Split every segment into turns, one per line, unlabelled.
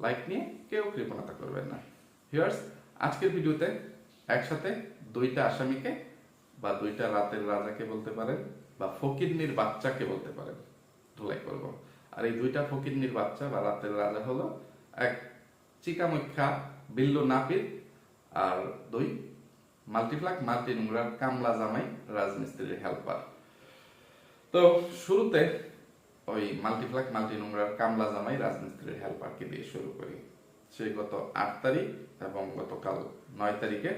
Like নিয়ে কেউ কৃপণতা করবেন না। ভিউয়ার্স আজকের ভিডিওতে একসাথে দুইটা আসামিকে বা দুইটা রাতের রাজাকে বলতে পারেন বা ফকিরনির বাচ্চাকে বলতে পারেন। ধুলাই করব। আর এই দুইটা ফকিরনির বাচ্চা বা রাতের রাজা হলো এক চিকামুখ্যা বিল্লু নাপিত আর দুই মাল্টিপ্লাক মাল্টি নোংরার কামলা জামাই রাজমিস্ত্রির হেল্পার তো শুরুতে ওই মাল্টিপ্লাক মাল্টি নোংরার কামলা জামাই রাজমিস্ত্রির হেল্পারকে দিয়ে শুরু করি। সে গত আট তারিখ এবং গতকাল নয় তারিখে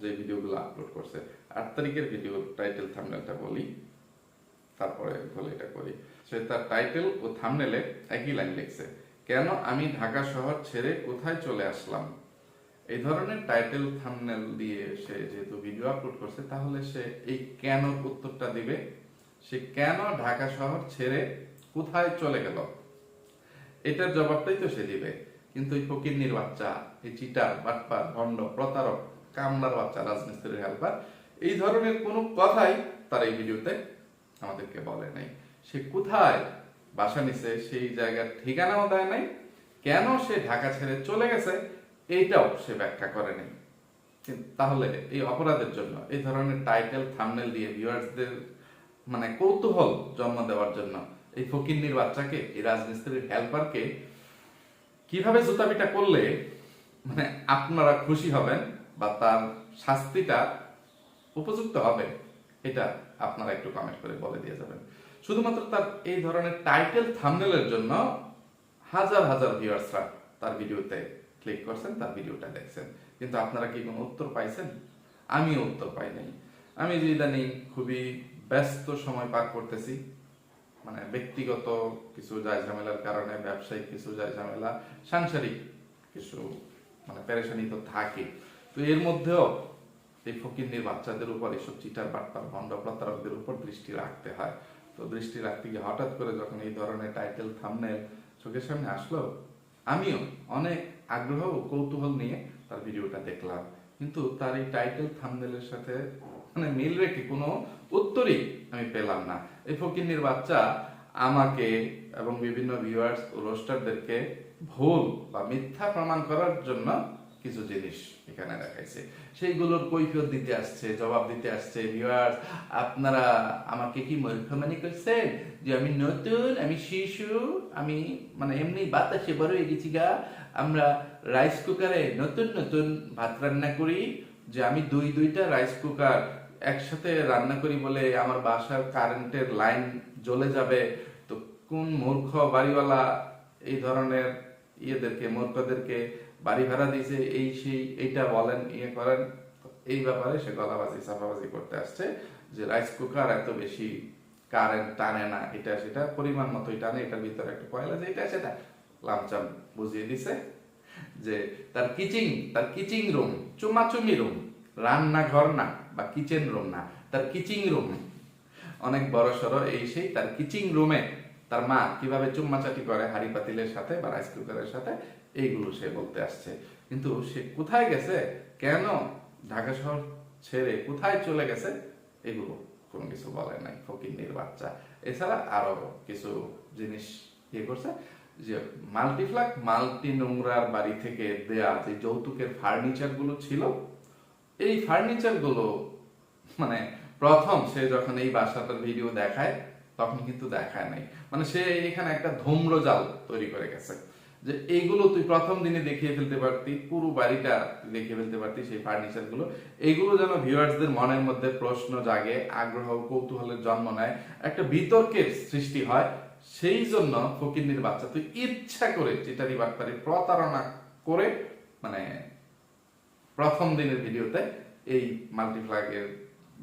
যে ভিডিওগুলো আপলোড করছে। আট তারিখের ভিডিও টাইটেল থামনেলটা বলি, তারপরে বলে এটা করি। সে তার টাইটেল ও থামনেলে একই লাইন লিখছে, কেন আমি ঢাকা শহর ছেড়ে কোথায় চলে আসলাম? এই ধরনের টাইটেল থামনেল দিয়ে সে যেহেতু ভিডিও আপলোড করছে, তাহলে সে এই কেন উত্তরটা দিবে। সে কেন ঢাকা শহর ছেড়ে কোথায় চলে গেল? এটার জবাবটাই তো সে দিবে। কিন্তু এই ফকিরনির বাচ্চা, এই চিটার, বাটপার, ভণ্ড, প্রতারক, কামলার বাচ্চা, রাজমিস্ত্রির হেল্পার, এই ধরনের কোনো কথাই তার এই ভিডিওতে আমাদেরকে বলে নাই। সে কোথায়? বাসা নিছে সেই জায়গার ঠিকানাও দেয় নাই। কেন সে ঢাকা ছেড়ে চলে গেছে? এইটাও সে ব্যাখ্যা করে তাহলে এই অপরাধের জন্য, এই ধরনের টাইটেল থামনেল দিয়ে ভিউয়ার্সদের মানে কৌতূহল জন্ম দেওয়ার জন্য এই ফকিন্নির বাচ্চাকে, এই রাজমিস্ত্রির হেল্পারকে কীভাবে জুতাপিটা করলে মানে আপনারা খুশি হবেন বা তার শাস্তিটা উপযুক্ত হবে, এটা আপনারা একটু কমেন্ট করে বলে দিয়ে যাবেন। শুধুমাত্র তার এই ধরনের টাইটেল থামনেলের জন্য হাজার হাজার ভিউয়ার্সরা তার ভিডিওতে ক্লিক করছেন, তার ভিডিওটা দেখছেন। কিন্তু আপনারা কি কোনো উত্তর পাইছেন? আমিও উত্তর পাই নাই। আমি যে ইদানিং খুবই ব্যস্ত সময় পার করতেছি মানে ব্যক্তিগত কিছু যায় ঝামেলার কারণে ব্যবসায়িক কিছু যায় ঝামেলা সাংসারিক কিছু মানে পেরেশানি তো থাকে। তো এর মধ্যেও এই ফকিন্নির বাচ্চাদের উপর এসব চিটার বার্তার ভণ্ড প্রতারকদের উপর দৃষ্টি রাখতে হয়। তো দৃষ্টি রাখতে গিয়ে হঠাৎ করে যখন এই ধরনের টাইটেল থামনেল চোখের সামনে আসলো, আমিও অনেক আগ্রহ ও কৌতূহল নিয়ে তার ভিডিওটা দেখলাম। কিন্তু তার এই টাইটেল থামনেলের সাথে মানে মিল রেখে কোনো উত্তরই আমি পেলাম না। এই ফকিন্নির বাচ্চা আমাকে এবং বিভিন্ন ভিউয়ার্স রোস্টারদেরকে ভুল বা মিথ্যা প্রমাণ করার জন্য কিছু জিনিস এখানে দেখাইছে। সেইগুলোর কৈফিয়ত দিতে আসছে, জবাব দিতে আসছে ভিউয়ার্স আপনারা আমাকে কি মূর্খমানি করছেন? যে আমি নতুন, আমি শিশু, আমি মানে এমনি বাতাসে বড় হয়ে গেছি গা। আমরা রাইস কুকারে নতুন নতুন ভাত রান্না করি, যে আমি দুই, দুইটা রাইস কুকার একসাথে রান্না করি বলে আমার বাসার কারেন্টের লাইন জ্বলে যাবে, তো কোন মূর্খ বাড়িওয়ালা এই ধরনের ইয়েদেরকে, মূর্খদেরকে বাড়ি ভাড়া দিয়েছে, এই সেই, এইটা বলেন ইয়ে করেন। এই ব্যাপারে সে গলাবাজি, চাপাবাজি করতে আসছে যে রাইস কুকার এত বেশি কারেন্ট টানে না, এটা সেটা, পরিমাণ মতোই টানে, এটার ভিতরে একটা কয়লা যে এটা সেটা। লামচাম বুঝিয়ে দিছে যে তার কিচিং তার কিচিং রুম, চুমাচুমি রুম, রান্নাঘর না। বা কিচেন রুম না, তার কিচিং রুম অনেক বড় সড়ো এই সেই তার কিচিং রুমে তার মা কীভাবে চুম্মাচাটি করে, হাড়ি পাতিলের সাথে বা রাইস কুকারের সাথে, এইগুলো সে বলতে আসছে। কিন্তু সে কোথায় গেছে? কেন ঢাকা শহর ছেড়ে কোথায় চলে গেছে? এগুলো কোনো কিছু বলে নাই, ফকিন্নির বাচ্চা। এছাড়া আরও কিছু জিনিস ইয়ে করছে যে মাল্টিফ্লাক মাল্টি নোংরার বাড়ি থেকে দেয়া যে যৌতুকের ফার্নিচারগুলো ছিল এই ফার্নিচারগুলো মানে প্রথম সে যখন এই বাসাটার ভিডিও দেখায়, তখন কিন্তু দেখায় নাই। মানে সে এখানে একটা ধূম্র জাল তৈরি করে গেছে। যে এইগুলো তুই প্রথম দিনে দেখিয়ে ফেলতে পারতি, পুরো বাড়িটা দেখিয়ে ফেলতে পারতি সেই ফার্নিচারগুলো এইগুলো যেন ভিউয়ার্সদের মনের মধ্যে প্রশ্ন জাগে, আগ্রহ, কৌতূহলের জন্ম নেয়, একটা বিতর্কের সৃষ্টি হয়। সেই জন্য ফকিন্নির বাচ্চা, তুই ইচ্ছা করে, চিটারি বাটপারি প্রতারণা করে মানে প্রথম দিনের ভিডিওতে এই মাল্টিফ্ল্যাগের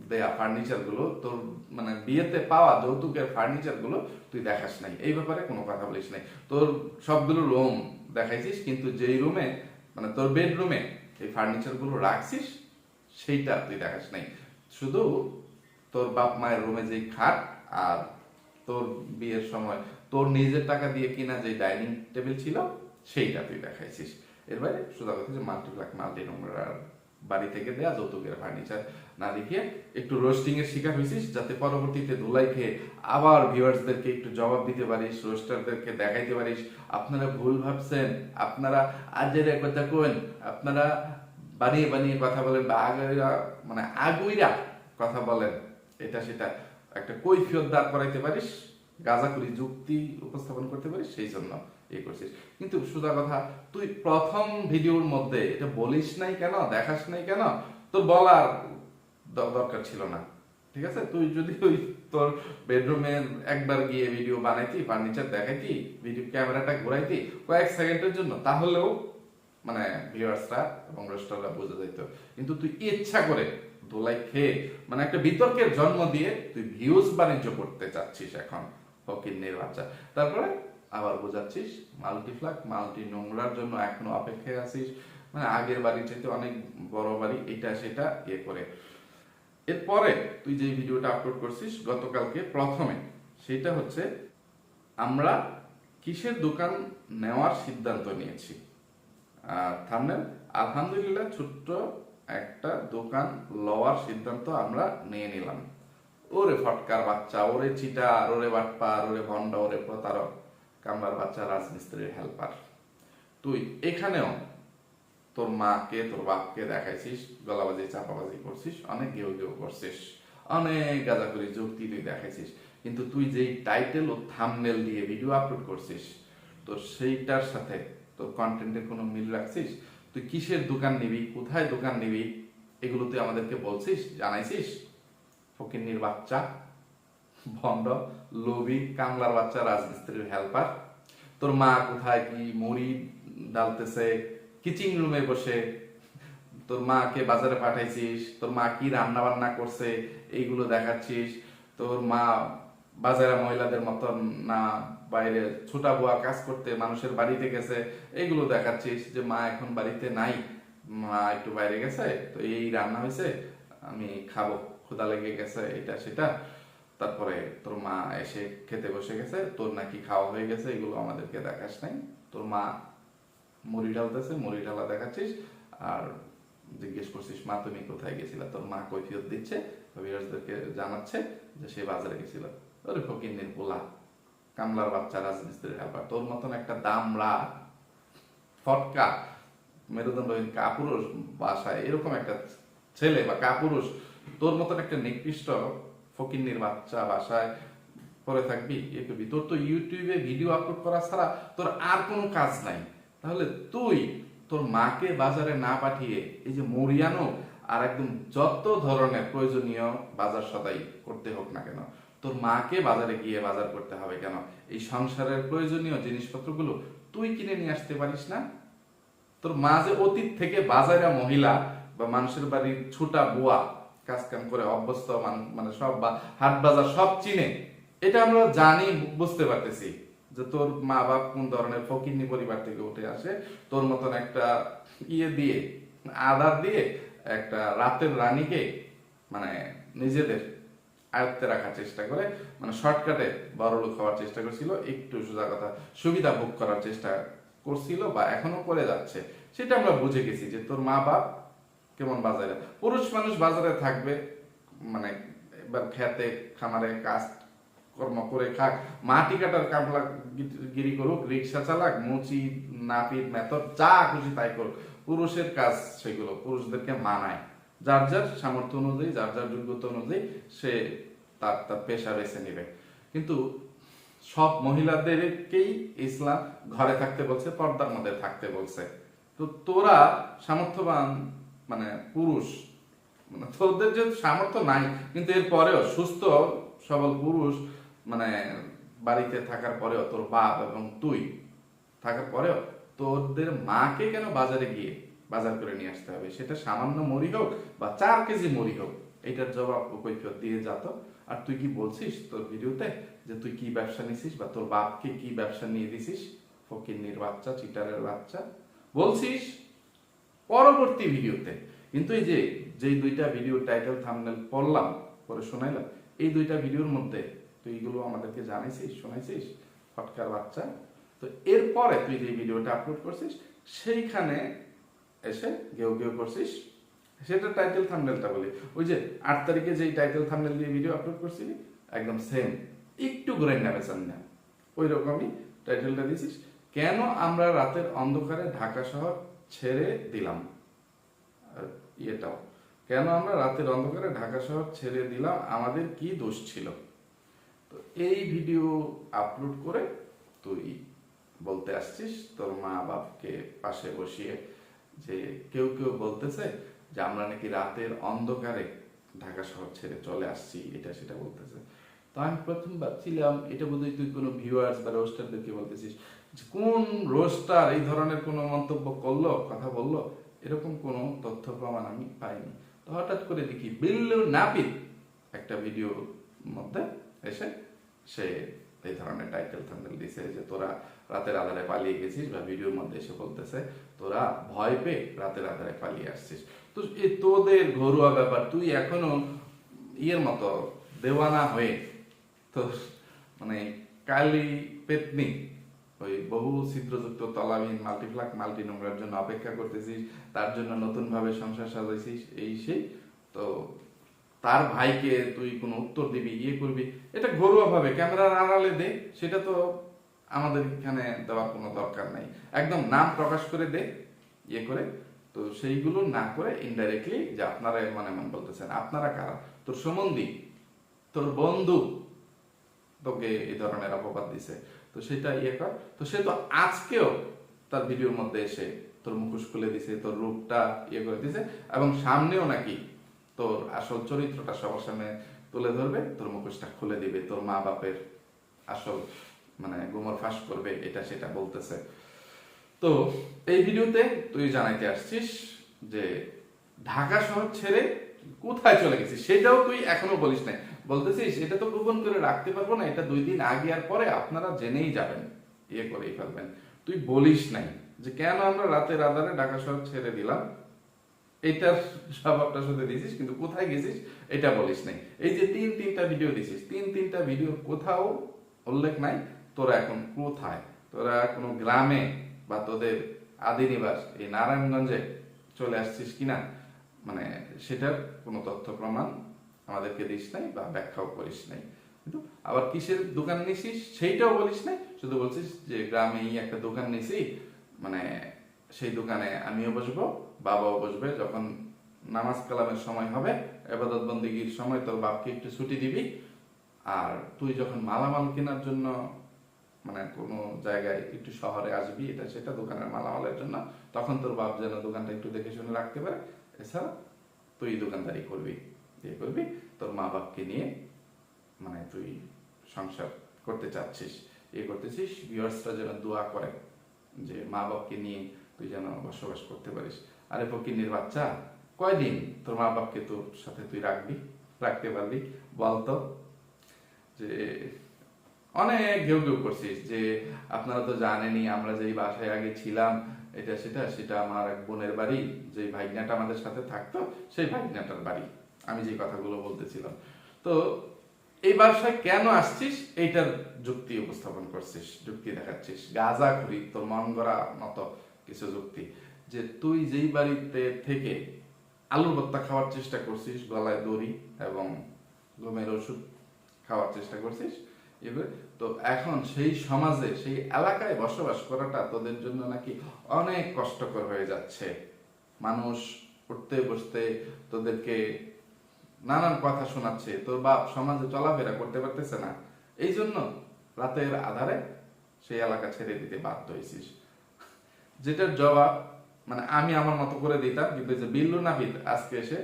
দেয়া ফার্নিচারগুলো তোর মানে বিয়েতে পাওয়া যৌতুকের ফার্নিচারগুলো তুই দেখাস নাই। এই ব্যাপারে কোনো কথা বলিস নাই। তোর সবগুলো রুম দেখাইছিস, কিন্তু যেই রুমে মানে তোর বেডরুমে এই ফার্নিচারগুলো রাখছিস, সেইটা তুই দেখাস নাই। শুধু তোর বাপ মায়ের রুমে যে খাট আর তোর বিয়ের সময় তোর নিজের টাকা দিয়ে কিনা যে ডাইনিং টেবিল ছিল, সেইটা তুই দেখাইছিস। এর বাইরে সোজা কথা যে মাল্টিপ্লাক মাল্টি নোংরার বাড়ি থেকে দেয়া যৌতুকের ফার্নিচার না দেখিয়ে একটু রোস্টিং এর শিকার হয়েছিস যাতে পরবর্তীতে ধুলাই খেয়ে আবার ভিউয়ার্সদেরকে একটু জবাব দিতে পারিস রোস্টারদেরকে দেখাইতে পারিস। আপনারা ভুল ভাবছেন, আপনারা আজের এক কথা কোন আপনারা বানিয়ে বানিয়ে কথা বলেন বা আগুইরা মানে আগুইরা কথা বলেন, এটা সেটা একটা কৈফিয়ত দাঁড় করাইতে পারিস, গাঁজাখুরি যুক্তি উপস্থাপন করতে পারিস, সেই জন্য এ করছিস। কিন্তু সোজা কথা, তুই প্রথম ভিডিওর মধ্যে এটা বলিস নাই কেন, দেখাস নাই কেন, তোর বলার দরকার ছিল না। ঠিক আছে? তুই যদি ওই তোর বেডরুমে একবার গিয়ে ভিডিও বানাইতি ফার্নিচার দেখাইতি ভিডিও ক্যামেরাটা ঘুরাইতি কয়েক সেকেন্ডের জন্য, তাহলেও মানে ভিউয়ার্সরা এবং রোস্টাররা বুঝে যেত কিন্তু তুই ইচ্ছা করে দোলাই খেয়ে মানে একটা বিতর্কের জন্ম দিয়ে তুই ভিউজ বাণিজ্য করতে চাচ্ছিস এখন ফকিন্নের বাচ্চা তারপরে আবার বোঝাচ্ছিস মাল্টিফ্লাক মাল্টি নোংরার জন্য এখনও অপেক্ষায় আছিস। মানে আগের বাড়ির চাইতে অনেক বড় বাড়ি এটা সেটা ইয়ে করে। এরপরে তুই যে ভিডিওটা আপলোড করছিস গতকালকে প্রথমে, সেটা হচ্ছে আমরা কিসের দোকান নেওয়ার সিদ্ধান্ত নিয়েছি। থামনেল আলহামদুলিল্লাহ ছোট্ট একটা দোকান লওয়ার সিদ্ধান্ত আমরা নিয়ে নিলাম। ওরে ফটকার বাচ্চা, ওরে চিটার, ওরে বাটপার, ওরে ভন্ডা, ওরে প্রতারক। কামলার বাচ্চা রাজমিস্ত্রির হেল্পার তুই এখানেও তোর মাকে, তোর বাপকে দেখাইছিস, গলাবাজি, চাপাবাজি করছিস, অনেক গেউ গেউ করছিস, অনেক গাঁজাখুরি যুক্তি তুই দেখাইছিস। কিন্তু তুই যেই টাইটেল ও থামনেল দিয়ে ভিডিও আপলোড করছিস, তোর সেইটার সাথে তোর কন্টেন্টের কোনো মিল রাখছিস? তুই কিসের দোকান নিবি, কোথায় দোকান নিবি? এগুলো তুই আমাদেরকে বলছিস, জানাইছিস? ফকিন্নির বাচ্চা। ভণ্ড, লোভি, কামলার বাচ্চা, রাজমিস্ত্রির হেল্পার তোর মা কোথায় কি মুড়ি ডালতেছে কিচিং রুমে বসে, তোর মাকে বাজারে পাঠাইছিস, তোর মা কি রান্না বান্না করছে, এইগুলো দেখাচ্ছিস। তোর মা বাজারে মহিলাদের মতন না, বাইরে ছোটা বুয়া কাজ করতে মানুষের বাড়িতে গেছে, এইগুলো দেখাচ্ছিস যে মা এখন বাড়িতে নাই। মা একটু বাইরে গেছে, তো এই রান্না হয়েছে, আমি খাব। ক্ষুদা লেগে গেছে, এটা সেটা। তারপরে তোর মা এসে খেতে বসে গেছে, তোর নাকি খাওয়া হয়ে গেছে, এগুলো আমাদেরকে দেখাস নাই। তোর মা মুড়ি ঢালতেছে মুড়ি ঢালা দেখাচ্ছিস, আর জিজ্ঞেস করছিস, মা, তুমি কোথায় গেছিলা? তোর মা কৈফিয়ত দিচ্ছে ভিউয়ার্সদেরকে জানাচ্ছে যে সে বাজারে গেছিল। ওরে ফকিন্নির পোলা কামলার বাচ্চা রাজমিস্ত্রির হেল্পার তোর মতন একটা দামড়া, ফটকা মেরুদণ্ডহীন কাপুরুষ বাসায়, এরকম একটা ছেলে বা কাপুরুষ, তোর মতন একটা নিকৃষ্ট ফকিন্নির বাচ্চা বাসায় পরে থাকবি, এ করবি। তোর তো ইউটিউবে ভিডিও আপলোড করা ছাড়া তোর আর কোনো কাজ নাই। তাহলে তুই তোর মাকে বাজারে না পাঠিয়ে এই যে মরিয়ানো আর একদম যত ধরনের প্রয়োজনীয় বাজার সদাই করতে হোক না কেন, তোর মাকে বাজারে গিয়ে বাজার করতে হবে কেন? এই সংসারের প্রয়োজনীয় জিনিসপত্রগুলো তুই কিনে নিয়ে আসতে পারিস না। তোর মা যে অতীত থেকে বাজারে মহিলা বা মানুষের বাড়ির ছোটা বুয়া কাজ কাম করে অভ্যস্ত মানে সব বা হাট বাজার সব চিনে। এটা আমরা জানি, বুঝতে পারতেছি যে তোর মা বাপ কোন ধরনের ফকিন্নি পরিবার থেকে উঠে আসে। তোর মতন একটা ইয়ে দিয়ে, আধার দিয়ে একটা রাতের রানীকে মানে নিজেদের আয়ত্তে রাখার চেষ্টা করে মানে শর্টকাটে বড় লোক হওয়ার চেষ্টা করছিল, একটু সোজা কথা, সুবিধা ভোগ করার চেষ্টা করছিল বা এখনও করে যাচ্ছে। সেটা আমরা বুঝে গেছি যে তোর মা বাপ কেমন বাজারে? পুরুষ মানুষ বাজারে থাকবে মানে এবার খেতে, খামারে কাজ, কর্ম করে খাক, মাটি কাটার কামলা গিরি করুক, রিক্সা চালাক, মুচি, নাপিত মেথর যা খুশি তাই করুক। পুরুষের কাজ সেগুলো, পুরুষদেরকে মানায়। যার যার সামর্থ্য অনুযায়ী, যার যার যোগ্যতা অনুযায়ী সে তার তার পেশা বেছে নেবে। কিন্তু সব মহিলাদেরকেই ইসলাম ঘরে থাকতে বলছে, পর্দার মধ্যে থাকতে বলছে। তো তোরা সামর্থ্যবান মানে পুরুষ। মানে তোদের যে সামর্থ্য নাই, কিন্তু এর পরেও সুস্থ, সবল পুরুষ মানে বাড়িতে থাকার পরেও তোর বাপ এবং তুই থাকার পরেও তোদের মাকে কেন বাজারে গিয়ে বাজার করে নিয়ে আসতে হবে? সেটা সামান্য মরি হোক বা চার কেজি মরি হোক, এটার জবাব কৈফিয়ত দিয়ে যাত আর তুই কি বলছিস তোর ভিডিওতে যে তুই কি ব্যবসা নিছিস বা তোর বাপকে কি ব্যবসা নিয়ে দিছিস? ফকিন্নির বাচ্চা, চিটারের বাচ্চা। বলছিস? পরবর্তী ভিডিওতে। কিন্তু এই যে, যেই দুইটা ভিডিও টাইটেল থাম্বনেল পড়লাম, পরে শোনাইলাম, এই দুইটা ভিডিওর মধ্যে তুই এগুলো আমাদেরকে জানাইছিস, শোনাইছিস, ফটকার বাচ্চা। তো এরপরে তুই যে ভিডিওটা আপলোড করছিস, সেইখানে এসে গেউ গেউ করছিস। সেটা টাইটেল থাম্বনেলটা বলি। ওই যে, আট তারিখে যেই টাইটেল থাম্বনেল দিয়ে ভিডিও আপলোড করছিলি, একদম সেম একটু ঘুরে নেবে না। ওই রকমই টাইটেলটা দিছিস। কেন আমরা রাতের অন্ধকারে ঢাকা শহর ছেড়ে দিলাম। ইয়েটাও। কেন আমরা রাতের অন্ধকারে ঢাকা শহর ছেড়ে দিলাম? আমাদের কি দোষ ছিল? তো এই ভিডিও আপলোড করে তুই বলতে আসছিস, তোর মা বাপকে পাশে বসিয়ে যে কেউ কেউ বলতেছে যে আমরা নাকি রাতের অন্ধকারে ঢাকা শহর ছেড়ে চলে আসছি, এটা সেটা বলতেছে। তো আমি প্রথম ভাবছিলাম এটা বোধহয় তুই কোনো ভিউয়ার্স বা রোস্টারদেরকে বলতেছিস। কোন রোস্টার এই ধরনের কোনো মন্তব্য করল, কথা বলল, এরকম কোনো তথ্য প্রমাণ আমি পাইনি। তো হঠাৎ করে দেখি বিল্লু নাপিত একটা ভিডিওর মধ্যে এসে সে এই ধরনের টাইটেল থাম্বনেল দিছে যে, তোরা রাতের আধারে পালিয়ে গেছিস বা ভিডিওর মধ্যে এসে বলতেছে, তোরা ভয় পেয়ে রাতের আধারে পালিয়ে আসছিস। তো এই তোদের ঘরোয়া ব্যাপার, তুই এখনও ইয়ের মতো দেওয়ানা হয়ে তো মানে কালি পেতনি ওই বহু ছিদ্রযুক্ত তলাবিহীন মাল্টিপ্লাক মাল্টি নোংরার জন্য অপেক্ষা করতেছিস, তার জন্য নতুন ভাবে সংসার সাজাইছিস, এই সেই। তো তার ভাইকে তুই কোনো উত্তর দিবি ইয়ে করবি। এটা ঘরোয়া ভাবে ক্যামেরার আড়ালে দে, সেটা তো আমাদের এখানে দেওয়ার কোনো দরকার নাই। একদম নাম প্রকাশ করে দে ইয়ে করে। তো সেইগুলো না করে ইনডাইরেক্টলি যে আপনারা মানে মন বলতেছেন। আপনারা কারা? তোর সম্বন্ধী তোর বন্ধু তোকে এই ধরনের অপবাদ দিছে। তো সেটা ইয়ে কর। তো সে তো আজকেও তার ভিডিওর মধ্যে এসে তোর মুখোশ খুলে দিছে, তোর রূপটা ইয়ে করে দিছে এবং সামনেও নাকি তোর আসল চরিত্রটা সবার সামনে তুলে ধরবে, তোর মুখোশটা খুলে দিবে, তোর মা বাপের আসল মানে গোমর ফাঁস করবে, এটা সেটা বলতেছে। তো এই ভিডিওতে তুই জানাইতে আসছিস যে ঢাকা শহর ছেড়ে কোথায় চলে গেছিস, সেটাও তুই এখনও বলিস নাই। বলতেছিস এটা তো গোপন করে রাখতে পারব না, এটা দুই দিন আগে আর পরে আপনারা জেনেই যাবেন। ইয়ে করেই ফেলবেন। তুই বলিস নাই যে কেন আমরা রাতের আধারে ঢাকা শহর ছেড়ে দিলাম? এইটার স্বভাবটা শুধু দিছিস, কিন্তু কোথায় গেছিস এটা বলিস নাই। এই যে তিন তিনটা ভিডিও দিছিস, তিন তিনটা ভিডিও কোথাও উল্লেখ নাই, তোরা এখন কোথায়? তোরা কোনো গ্রামে বা তোদের আদি নিবাস এই নারায়ণগঞ্জে চলে আসছিস কিনা? মানে সেটার কোনো তথ্য প্রমাণ আমাদেরকে দিস নাই বা ব্যাখ্যাও করিস নাই। কিন্তু আবার কিসের দোকান নিছিস? সেইটাও বলিস নাই? শুধু বলছিস যে গ্রামেই একটা দোকান নিছি মানে সেই দোকানে আমিও বসবো, বাবাও বসবে, যখন নামাজ কালামের সময় হবে, এবাদত বন্দিগির সময় তোর বাপকে একটু ছুটি দিবি। আর তুই যখন মালামাল কেনার জন্য মানে কোনো জায়গায় একটু শহরে আসবি, এটা সেটা দোকানের মালামালের জন্য, তখন তোর বাপ যেন দোকানটা একটু দেখে শুনে রাখতে পারে। এছাড়া তুই দোকানদারি করবি। ইয়ে করবি। তোর মা বাপকে নিয়ে মানে তুই সংসার করতে চাচ্ছিস ইয়ে করতেছিস। ভিউয়ার্সরা যেন দোয়া করে যে মা বাপকে নিয়ে তুই যেন বসবাস করতে পারিস। আরে ফকিন্নির বাচ্চা, কয়দিন তোর মা বাপকে তোর সাথে তুই রাখবি? রাখতে পারবি? বলতো যে অনেক ঘেউ ঘেউ করছিস যে আপনারা তো জানেনই, আমরা যেই বাসায় আগে ছিলাম, এটা সেটা সেটা আমার এক বোনের বাড়ি যে ভাইগনাটা আমাদের সাথে থাকতো, সেই ভাইগনাটার বাড়ি। আমি যে কথাগুলো বলতেছিলাম। তো এই বাসায় কেন আসছিস? এইটার যুক্তি উপস্থাপন করছিস, যুক্তি দেখাচ্ছিস। গাজা করি তোর মন গড়া মতো কিছু যুক্তি। যে তুই যেই বাড়িতে থেকে আলু ভর্তা খাওয়ার চেষ্টা করছিস, গলায় দড়ি এবং ঘুমের ওষুধ খাওয়ার চেষ্টা করছিস, এবার তো এখন সেই সমাজে, সেই এলাকায় বসবাস করাটা তোদের জন্য নাকি অনেক কষ্টকর হয়ে যাচ্ছে। মানুষ উঠতে বসতে তোদেরকে নানান কথা শোনাচ্ছে, তোর বাপ সমাজে চলাফেরা করতে পারতেছে না। এই জন্য রাতের আধারে সেই এলাকা ছেড়ে দিতে বাধ্য হয়েছিস যেটার জবাব মানে আমি আমার মতো করে দিতাম, কিন্তু যে বিল্লু নাহিদ আজকে এসে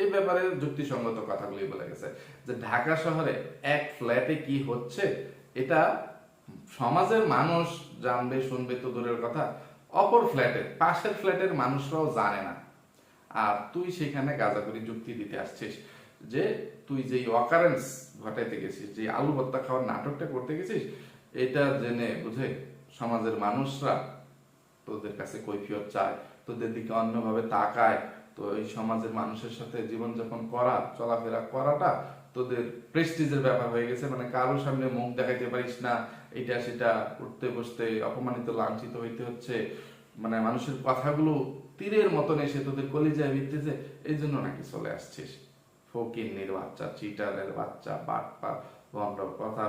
এই ব্যাপারে যুক্তিসঙ্গত কথাগুলি বলে গেছে যে ঢাকা শহরে এক ফ্ল্যাটে কি হচ্ছে, এটা সমাজের মানুষ জানবে, শুনবে তো দূরের কথা। অপর ফ্ল্যাটের পাশের ফ্ল্যাটের মানুষরাও জানে না। আর তুই সেখানে গাঁজাগুলি যুক্তি দিতে আসছিস যে তুই যে অকারেন্স ঘটাইতে গেছিস যে আলু ভর্তা খাওয়ার নাটকটা করতে গেছিস, এটা জেনে বুঝে সমাজের মানুষরা তোদের কাছে কৈফিয়ত চায়, তোদের দিকে অন্যভাবে তাকায়, তো এই সমাজের মানুষের সাথে জীবনযাপন করা, চলাফেরা করাটা তোদের প্রেস্টিজের ব্যাপার হয়ে গেছে। মানে কারোর সামনে মুখ দেখাইতে পারিস না, এটা সেটা উঠতে বসতে অপমানিত, লাঞ্ছিত হইতে হচ্ছে। মানে মানুষের কথাগুলো তীরের মতন এসে তোদের কলিজায় বিতেছে এই জন্য নাকি চলে আসছিস। ফকিন্নির বাচ্চা, চিটারের বাচ্চা বাটপা ভণ্ড কথা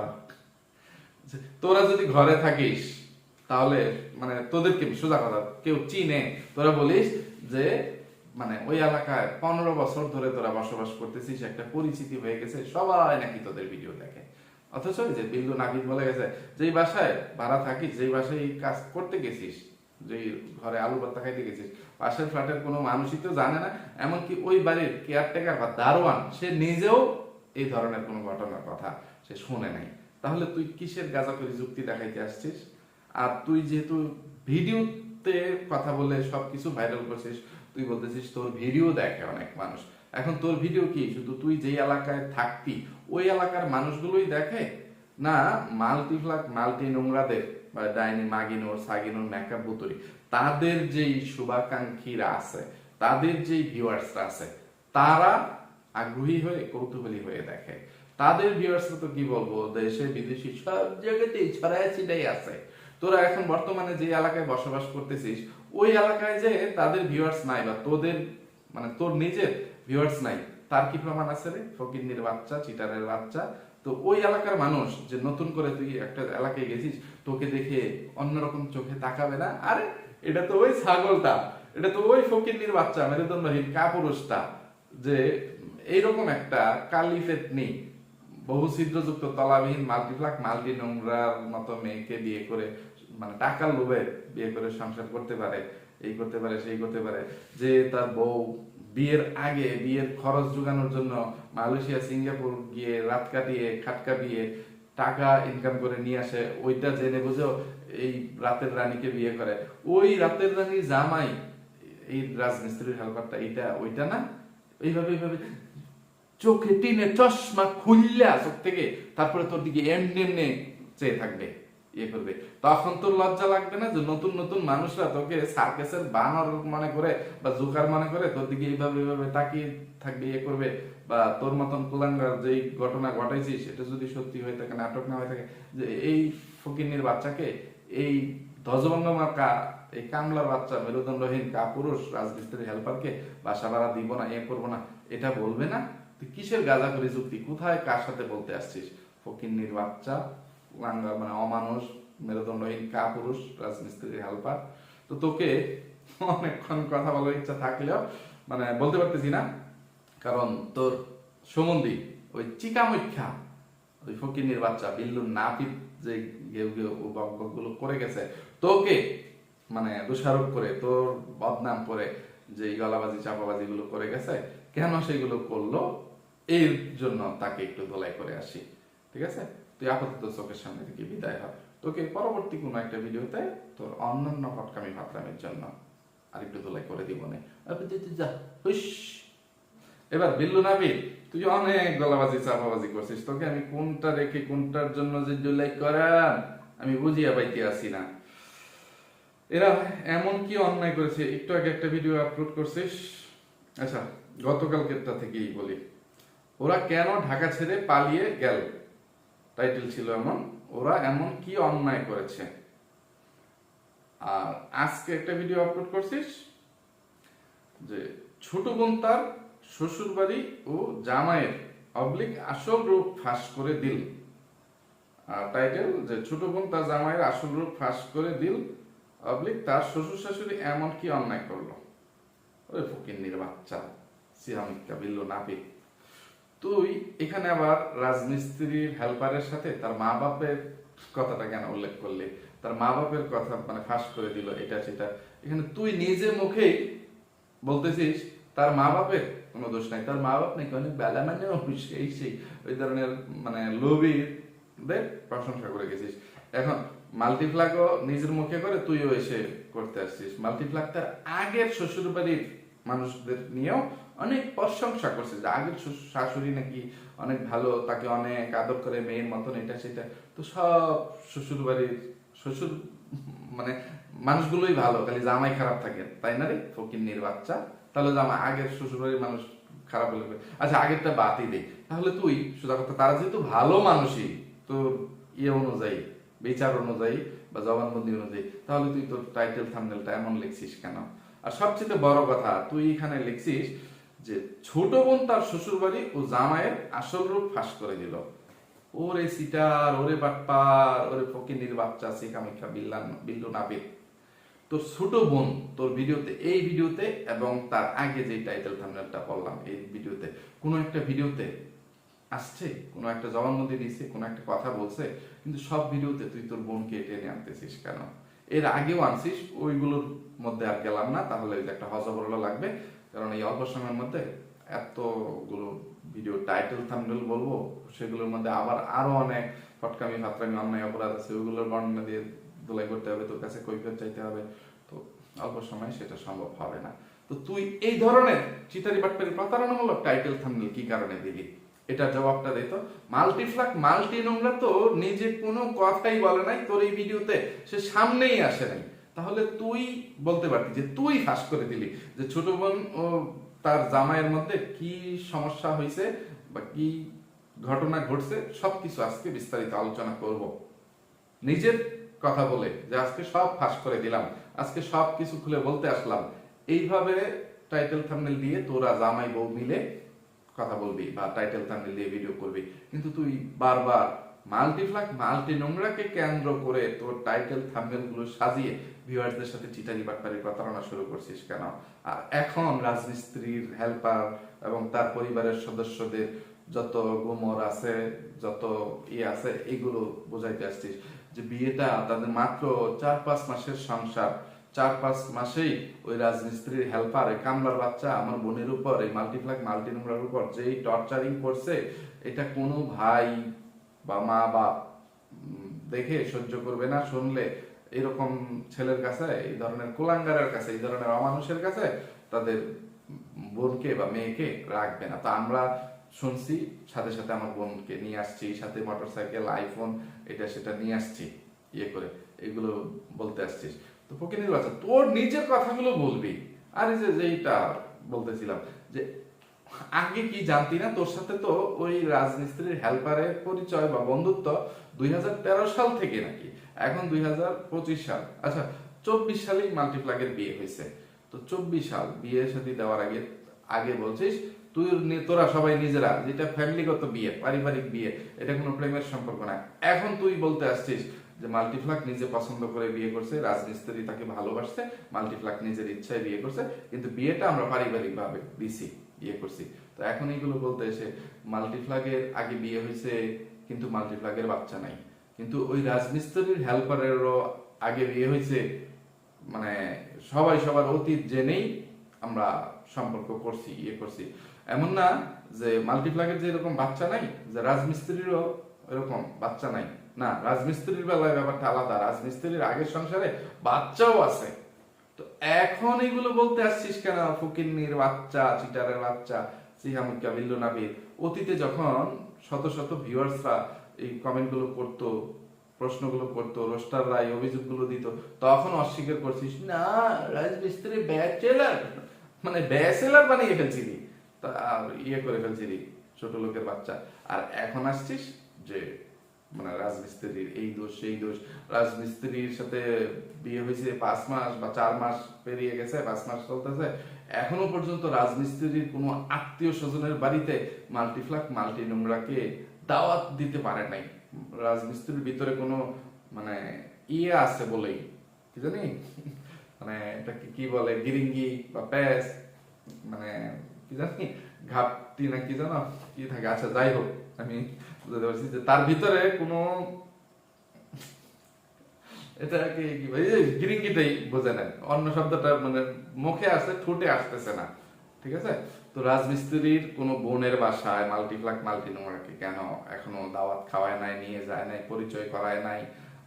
তোরা যদি ঘরে থাকিস, তাহলে মানে তোদেরকে সোজা কথা কেউ চিনে। তোরা বলিস যে মানে ওই এলাকায় পনেরো বছর ধরে তোরা বসবাস করতেছিস, একটা পরিচিতি হয়ে গেছে, সবাই নাকি তোদের ভিডিও দেখে। অথচ যে বিল্লু নাবিদ বলে গেছে, যেই বাসায় ভাড়া থাকিস, যেই বাসায় কাজ করতে গেছিস যেই ঘরে আলু ভর্তা খাইতে গেছিস পাশের ফ্ল্যাটের কোনো মানুষই তো জানে না, এমনকি ওই বাড়ির কেয়ারটেকার বা দারোয়ান, সে নিজেও এই ধরনের কোনো ঘটনার কথা সে শুনে নাই। তাহলে তুই কিসের গাঁজা করে যুক্তি দেখাইতে আসছিস? আর তুই যেহেতু ভিডিওতে কথা বলে সবকিছু ভাইরাল করছিস, তুই বলতেছিস তোর ভিডিও দেখে অনেক মানুষ। এখন তোর ভিডিও কি? শুধু তুই যেই এলাকায় থাকতি, ওই এলাকার মানুষগুলোই দেখে? না মাল্টিফ্লাক মাল্টি নোংরাদের বা ডাইনি, মাগিনোর, সাগিনোর মেকআপ বুতুরি তাদের যেই শুভাকাঙ্ক্ষীরা আছে, তাদের যেই ভিউয়ার্সরা আছে, তারা আগ্রহী হয়ে, কৌতূহলী হয়ে দেখে। তাদের ভিউয়ার্স তো কি বলব, দেশে, বিদেশি সব জায়গাতেই ছড়ায় ছিটাই আছে। তোরা এখন বর্তমানে যে এলাকায় বসবাস করতেছিস, ওই এলাকায় যে তাদের ভিউয়ার্স নাই বা তোদের মানে তোর নিজের ভিউয়ার্স নাই, তার কি প্রমাণ আছে রে? ফকিন্নির বাচ্চা, চিটারের বাচ্চা তো ওই এলাকার মানুষ যে নতুন করে তুই একটা এলাকায় গেছিস, তোকে দেখে অন্যরকম চোখে তাকাবে না? আরে, এটা তো ওই ছাগলটা, এটা তো ওই ফকিন্নির বাচ্চা, মেরুদণ্ডহীন কাপুরুষটা, যে এইরকম একটা কালিফেট নেই বহু ছিদ্রযুক্ত তলাবিহীন মাল্টিপ্লাক, মাল্টি নোংরার মতো মেয়েকে বিয়ে করে মানে টাকার লোভে বিয়ে করে সংসার করতে পারে, এই করতে পারে, সেই করতে পারে, যে তার বউ বিয়ের আগে, বিয়ের খরচ যোগানোর জন্য মালয়েশিয়া, সিঙ্গাপুর গিয়ে রাত কাটিয়ে, খাট কাটিয়ে টাকা ইনকাম করে নিয়ে আসে। ওইটা জেনে বুঝেও এই রাতের রানীকে বিয়ে করে। ওই রাতের রানী জামাই, এই রাজমিস্ত্রির হেল্পারটা এইটা, ওইটা না? এইভাবে এইভাবে চোখে টিনে চশমা খুললা চোখ থেকে, তারপরে তোর দিকে এমনি এমনি চেয়ে থাকবে। ইয়ে করবে। তখন তোর লজ্জা লাগবে না যে নতুন নতুন মানুষরা তোকে সার্কাসের বানর মনে করে বা জোকার মনে করে তোর দিকে এইভাবে এইভাবে তাকিয়ে থাকবে ইয়ে করবে বা তোর মতন কুলাঙ্গার যেই ঘটনা ঘটাইছিস এটা যদি সত্যি হয়ে থাকে, নাটক না হয়ে থাকে, যে এই বাচ্চাকে, এই ধ্বজভঙ্গ মার্কা এই কামলার বাচ্চা মেরুদণ্ডহীন কাপুরুষ হেল্পারকে বাসা ভাড়া দিব না করব না, এটা বলবে না? তুই কিসের গাঁজা করে যুক্তি? কোথায় কার সাথে বলতে আসছিস? ফকিন্নির বাচ্চা লাঙ্গা মানে অমানুষ, মেরুদণ্ডহীন কাপুরুষ, রাজমিস্ত্রির হেল্পার তো তোকে অনেকক্ষণ কথা বলার ইচ্ছা থাকলেও মানে বলতে পারতেছি না। কারণ তোর সুমন্দি, ওই চিকামৈক্ষা ওই ফকিন্নির বাচ্চা বিল্লুর নাপিত যে গেউ গেউ গুলো করে গেছে, তোকে মানে দোষারোপ করে, তোর বদনাম করে যে গলাবাজি চাপাবাজি গুলো করে গেছে, কেন সেগুলো করল? এর জন্য তাকে একটু ধোলাই করে আসি। ঠিক আছে? তুই আপাতত চোখের সামনে থেকে বিদায় হ। তোকে পরবর্তী কোনো একটা ভিডিওতে তোর অন্যান্য ফটকামি ফাটকামির জন্য আর একটু ধোলাই করে দিব না। এবার বিল্লু নাবি তুই অনেক গলাবাজি, চাপাবাজি করছিস, তোকে আমি কোনটা রেখে কোনটার জন্য যে ধুলাই করাম, আমি বুঝিয়া পাইতে আসি না। এরা এমন কি অন্যায় করেছে? একটু আগে একটা ভিডিও আপলোড করছিস? আচ্ছা গতকালকেরটা থেকেই বলি। ওরা কেন ঢাকা ছেড়ে পালিয়ে গেল? টাইটেল ছিল এমন, ওরা এমন কি অন্যায় করেছে। আর আজকে একটা ভিডিও আপলোড করছিস, যে ছোট বোন তার শ্বশুর বাড়ি ও জামাইয়ের অবলিক আসল রূপ ফাঁস করে দিল। টাইটেল যে ছোট বোন তার জামাইয়ের আসল রূপ ফাঁস করে দিল অবলিক তার শ্বশুর শাশুড়ি এমন কি অন্যায় করল? ওই ফকিন্নির বাচ্চা সিহামিকা বিল্লু নাপিক তুই এখানে আবার রাজমিস্ত্রির হেল্পারের সাথে তার মা বাপের কথাটা কেন উল্লেখ করলি? তার মা বাপের কথা মানে ফাঁস করে দিল, এটা সেটা। এখানে তুই নিজে মুখেই বলতেছিস, তার মা বাপের কোনো দোষ নাই। তার মা বাপ নাকি অনেক বেলা মানে সেই সেই, ওই ধরনের মানে লোভীদের প্রশংসা করে গেছিস। এখন মাল্টিপ্লাগও নিজের মুখে করে তুইও এসে করতে আসছিস। মাল্টিপ্লাগ আগের শ্বশুর বাড়ির মানুষদের নিয়েও অনেক প্রশংসা করছে যে আগের শাশুড়ি নাকি অনেক ভালো, তাকে অনেক আদর করে, মেয়ের মতন, এটা সেটা। তো সব শ্বশুর বাড়ির শ্বশুর মানে মানুষগুলোই ভালো, খালি জামাই খারাপ থাকে, তাই না রে? ফকিন্নির বাচ্চা। তাহলে জামা আগের শ্বশুরবাড়ির মানুষ খারাপ হলে আচ্ছা আগেরটা বাতি দে তাহলে তুই, সোজা কথা, তারা যেহেতু ভালো মানুষই, তোর ইয়ে অনুযায়ী, বিচার অনুযায়ী বা জবানবন্দি অনুযায়ী, তাহলে তুই তোর টাইটেল থাম্বনেলটা এমন লিখছিস কেন? আর সবচেয়ে বড় কথা, তুই এখানে লিখছিস যে ছোট বোন তার শ্বশুর বাড়ি ও জামাইয়ের আসল রূপ ফাঁস করে দিল। ওরে সিটার, ওরে বাটপার, ওরে ফকিনির বাচ্চা শিখামিখা বিল্লান, বিল্লু নাবিদ তোর ছোট বোন, তোর ভিডিওতে, এই ভিডিওতে এবং তার আগে যে টাইটেল থাম্বনেলটা বললাম এই ভিডিওতে, কোনো একটা ভিডিওতে আসছে, কোনো একটা জবানবন্দি দিয়েছে কোনো একটা কথা বলছে, কিন্তু সব ভিডিওতে তুই তোর বোনকে টেনে আনতেছিস কেন? এর আগেও আনছিস, ওইগুলোর মধ্যে আর গেলাম না, তাহলে একটা হজবরল লাগবে কারণ এই অল্প সময়ের মধ্যে এতগুলো ভিডিও টাইটেল থাম্বনেল বলব, সেগুলোর মধ্যে আবার আরও অনেক ফটকামি ফাতরামি অন্যায়, অপরাধ আছে ওইগুলোর বর্ণনা দিয়ে দোলাই করতে হবে, তোর কাছে কৈফিয়ত চাইতে হবে। তো অল্প সময় সেটা সম্ভব হবে না। তো তুই এই ধরনের চিতারি বাটপারি প্রতারণামূলক টাইটেল থাম্বনেল কি কারণে দিলি এটা জবাবটা দে তো। মাল্টিফ্লাক, মাল্টি নোংরা তো নিজে কোনো কথাই বলে নাই, তোর এই ভিডিওতে সে সামনেই আসে নাই। তাহলে তুই বলতে পারতি যে তুই ফাঁস করে দিলি, যে ছোট বোন ও তার জামাইয়ের মধ্যে কি সমস্যা হয়েছে বা কি ঘটনা ঘটছে, সবকিছু আজকে বিস্তারিত আলোচনা করব। নিজের কথা বলে যে আজকে সব ফাঁস করে দিলাম, আজকে সব কিছু খুলে বলতে আসলাম, এইভাবে টাইটেল থাম্বনেল দিয়ে তোরা জামাই বউ মিলে কথা বলবি বা টাইটেল থাম্বনেল দিয়ে ভিডিও করবি। কিন্তু তুই বারবার মাল্টিফ্লাক মাল্টি নোংরাকে কেন্দ্র করে তোর টাইটেল থাম্বনেলগুলো সাজিয়ে ভিউয়ার্সদের সাথে চিটারি বাটপারি প্রতারণা শুরু করছিস কেন? আর এখন রাজমিস্ত্রির হেল্পার এবং তার পরিবারের সদস্যদের যত গুমর আছে, যত ই আছে, এগুলো বোঝাইতে আসছিস যে বিয়েটা তাদের মাত্র চার পাঁচ মাসের সংসার। চার পাঁচ মাসেই ওই রাজমিস্ত্রির হেল্পার ওই কামলার বাচ্চা, আমার বোনের উপর, এই মাল্টিপ্লাক মাল্টি নোংরার উপর যেই টর্চারিং করছে, এটা কোনো ভাই বা মা বাপ দেখে সহ্য করবে না, শুনলে এরকম ছেলের কাছে, এই ধরনের কুলাঙ্গারের কাছে, এই ধরনের অমানুষের কাছে তাদের বোনকে বা মেয়েকে রাখবে না। তো আমরা শুনছি, সাথে সাথে আমার বোনকে নিয়ে আসছি সাথে মোটরসাইকেল, আইফোন, এটা সেটা নিয়ে আসছি ইয়ে করে, এগুলো বলতে আসছিস। তো ফকিনির বাচ্চা তোর নিজের কথাগুলো বলবি। আর এই যে, যেইটা বলতেছিলাম, যে আগে কি জানতি না? তোর সাথে তো ওই রাজমিস্ত্রির হেল্পারের পরিচয় বা বন্ধুত্ব দুই সাল থেকে নাকি? এখন দুই সাল। আচ্ছা চব্বিশ সালেই মাল্টিপ্লাগের বিয়ে হয়েছে। তো চব্বিশ সাল বিয়ে সাথে দেওয়ার আগে আগে বলছিস, তুই তোরা সবাই নিজেরা, যেটা ফ্যামিলিগত বিয়ে, পারিবারিক বিয়ে, এটা কোনো প্রেমের সম্পর্ক না। এখন তুই বলতে আসছিস যে মাল্টিফ্লাক নিজে পছন্দ করে বিয়ে করছে, রাজমিস্ত্রি তাকে ভালোবাসছে মাল্টিফ্লাক নিজের ইচ্ছায় বিয়ে করছে, কিন্তু বিয়েটা আমরা পারিবারিক ভাবে দিছি। বিয়ে করছি। তো এখন এইগুলো বলতে এসে মাল্টিফ্লাগের আগে বিয়ে হয়েছে, কিন্তু মাল্টিফ্লাগের বাচ্চা নাই। কিন্তু ওই রাজমিস্ত্রির হেল্পারেরও আগে বিয়ে হয়েছে মানে সবাই সবার অতীত জেনেই আমরা সম্পর্ক করছি ইয়ে করছি। এমন না যে মাল্টিপ্লাগের যে এরকম বাচ্চা নাই, যে রাজমিস্ত্রিরও এরকম বাচ্চা নাই। না, রাজমিস্ত্রির বেলায় ব্যাপারটা আলাদা। রাজমিস্ত্রির আগের সংসারে বাচ্চাও আছে। তো এখন এগুলো বলতে আসছিস কেন? ফকিন্নির বাচ্চা, চিটারের বাচ্চা সিহামুকা বিল্লু নাবির। অতীতে যখন শত শত ভিউয়ার্সরা এই কমেন্টগুলো করতো, প্রশ্নগুলো করতো, রোস্টাররা এই অভিযোগগুলো দিত, তখন অস্বীকার করছিস, না রাজমিস্ত্রি ব্যাচেলার মানে ব্যাচেলার বানিয়ে ফেলছিলি। তা ইয়ে করে ফেলছিলি, ছোট লোকের বাচ্চা। আর এখন আসছিস যে মানে রাজমিস্ত্রির, এই দোষ, সেই দোষ। রাজমিস্ত্রির সাথে বিয়ে হয়েছে পাঁচ মাস বা চার মাস পেরিয়ে গেছে, পাঁচ মাস চলতেছে। এখনও পর্যন্ত রাজমিস্ত্রির কোনো আত্মীয় স্বজনের বাড়িতে মাল্টিফ্লাক মাল্টি নোংরাকে দাওয়াত দিতে পারে নাই। রাজমিস্ত্রির ভিতরে কোনো মানে ইয়ে আছে বলেই, কি জানি? মানে এটাকে কি বলে? গিরিঙ্গি বা প্যাস মানে কি জানি? ঘাপটি না কি জানো কি থাকে? আচ্ছা যাই হোক, আমি বুঝতে পারছি যে তার ভিতরে কোনো এটাকে কি গিরিঙ্গিটাই বোঝে না। অন্য শব্দটা মানে মুখে আছে, ঠোঁটে আসতেছে না। ঠিক আছে? তো রাজমিস্ত্রির কোনো বোনের বাসায় মাল্টিপ্লাক মাল্টি নোংরাকে কেন এখনও দাওয়াত খাওয়ায় নাই, নিয়ে যায় নাই, পরিচয় করায় নাই?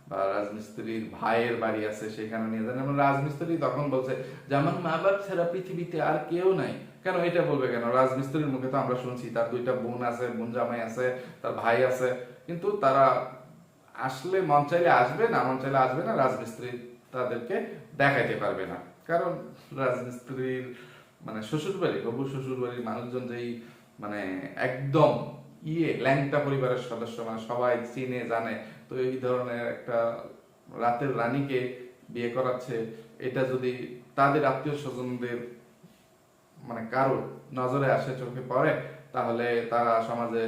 বা রাজমিস্ত্রির ভাইয়ের বাড়ি আছে সেখানে নিয়ে যায় না রাজমিস্ত্রি তখন বলছে যে আমার মা বাপ ছাড়া পৃথিবীতে আর কেউ নাই। কেন এটা বলবে কেন? রাজমিস্ত্রির মুখে তো আমরা শুনছি, তার দুইটা বোন আছে, বোন জামাই আছে, তার ভাই আছে। কিন্তু তারা আসলে মন চাইলে আসবে না, মন চাইলে আসবে না, রাজমিস্ত্রি তাদেরকে দেখাইতে পারবে না। কারণ রাজমিস্ত্রির মানে শ্বশুর বাড়ি হবু শ্বশুর বাড়ির মানুষজন যেই মানে একদম ইয়ে ল্যাংটা পরিবারের সদস্য মানে সবাই চিনে, জানে, তো এই ধরনের একটা রাতের রানীকে বিয়ে করাচ্ছে, এটা যদি তাদের আত্মীয় স্বজনদের মানে কারও নজরে আসে চোখে পড়ে, তাহলে তারা সমাজে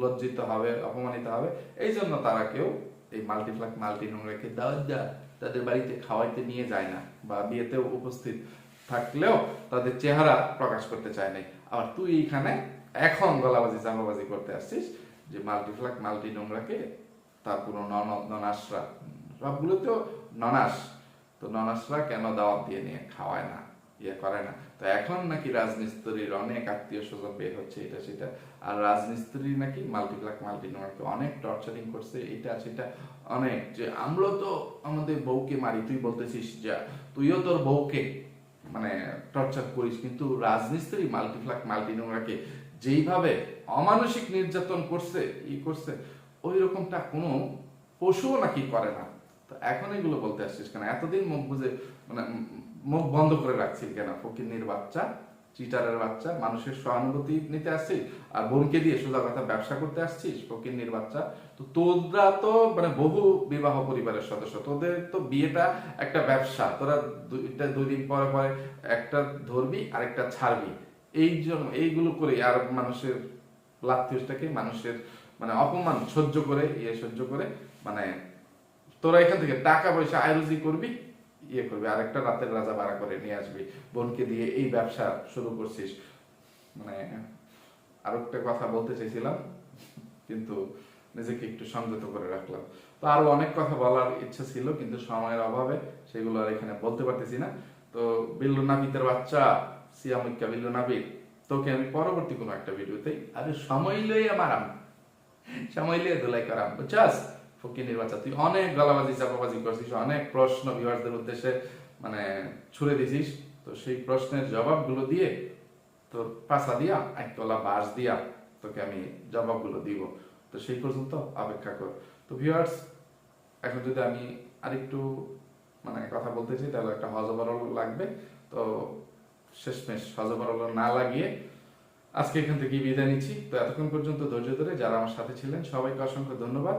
লজ্জিত হবে, অপমানিত হবে। এই জন্য তারা কেউ এই মাল্টিপ্লাক মাল্টি নোংরাকে দাওয়াত দেয় তাদের বাড়িতে খাওয়াইতে নিয়ে যায় না বা বিয়েতেও উপস্থিত থাকলেও তাদের চেহারা প্রকাশ করতে চায় নাই। আবার তুই এইখানে এখন গলাবাজি চাপাবাজি করতে আসছিস যে মাল্টিপ্লাক মাল্টি নোংরাকে তার কোনো ননদ ননাসরা সবগুলো তো ননাস, তো ননাসরা কেন দাওয়াত দিয়ে নিয়ে খাওয়ায় না? ইয়ে করে না। তো এখন নাকি রাজমিস্ত্রির অনেক আত্মীয় স্বজন বের হচ্ছে, এটা সেটা। আর রাজমিস্ত্রি নাকি মাল্টিপ্লাক মাল্টি নোংরাকে অনেক টর্চারিং করছে, এটা সেটা অনেক। যে আমরা তো আমাদের বউকে মারি, তুই বলতেছিস যা, তুইও তোর বউকে মানে টর্চার করিস, কিন্তু রাজমিস্ত্রি মাল্টিপ্লাক মাল্টি যেইভাবে অমানসিক নির্যাতন করছে, ই করছে ওই রকমটা কোনো পশুও নাকি করে না। তো এখন এগুলো বলতে আসছিস কেন? এতদিন মুখ বুঝে মানে মুখ বন্ধ করে রাখছিস কেন? ফকিন্নির বাচ্চা চিটারের বাচ্চা, মানুষের সহানুভূতি নিতে আসছিস আর বোনকে দিয়ে সোজা কথা ব্যবসা করতে আসছিস ফকিন্নির বাচ্চা। তো তোরা তো মানে বহু বিবাহ পরিবারের সদস্য, তোদের তো বিয়েটা একটা ব্যবসা, তোরা দুইটা দুই দিন পরে পরে একটা ধরবি আর একটা ছাড়বি। এই জন্য এইগুলো করে আর মানুষের লাথিউসটাকে মানুষের মানে অপমান সহ্য করে ইয়ে সহ্য করে মানে তোরা এখান থেকে টাকা পয়সা আয়রুজি করবি ইয়ে করবি, আরেকটা রাতের রাজা ভাড়া করে নিয়ে আসবি। বোনকে দিয়ে এই ব্যবসা শুরু করছিস। মানে আরও একটা কথা বলতে চাইছিলাম, কিন্তু নিজেকে একটু সংযত করে রাখলাম। তো আরও অনেক কথা বলার ইচ্ছা ছিল, কিন্তু সময়ের অভাবে সেগুলো আর এখানে বলতে পারতেছি না। তো বিল্লু নাবিতের বাচ্চা সিয়ামিকা বিল্লু নাবিদ তোকে আমি পরবর্তী কোনো একটা ভিডিওতেই, আরে সময় লই আমারাম সময় লিয়ে ধুলাই করাম, বুঝছাস? ফকিনির বাচ্চা তুই অনেক গলাবাজি, চাপাবাজি করছিস, অনেক প্রশ্ন ভিউয়ারদের উদ্দেশ্যে মানে ছুড়ে দিছিস। তো সেই প্রশ্নের জবাবগুলো দিয়ে তোর পাশা দিয়া, একতলা বাস দিয়া তোকে আমি জবাবগুলো দিব। তো সেই পর্যন্ত অপেক্ষা কর। তো ভিউয়ার্স এখন যদি আমি আরেকটু মানে কথা বলতে চাই, তাহলে একটা হজবরল লাগবে। তো শেষমেশ হজবরল না লাগিয়ে আজকে এখান থেকে বিদায় নিচ্ছি। তো এতক্ষণ পর্যন্ত ধৈর্য ধরে যারা আমার সাথে ছিলেন, সবাইকে অসংখ্য ধন্যবাদ।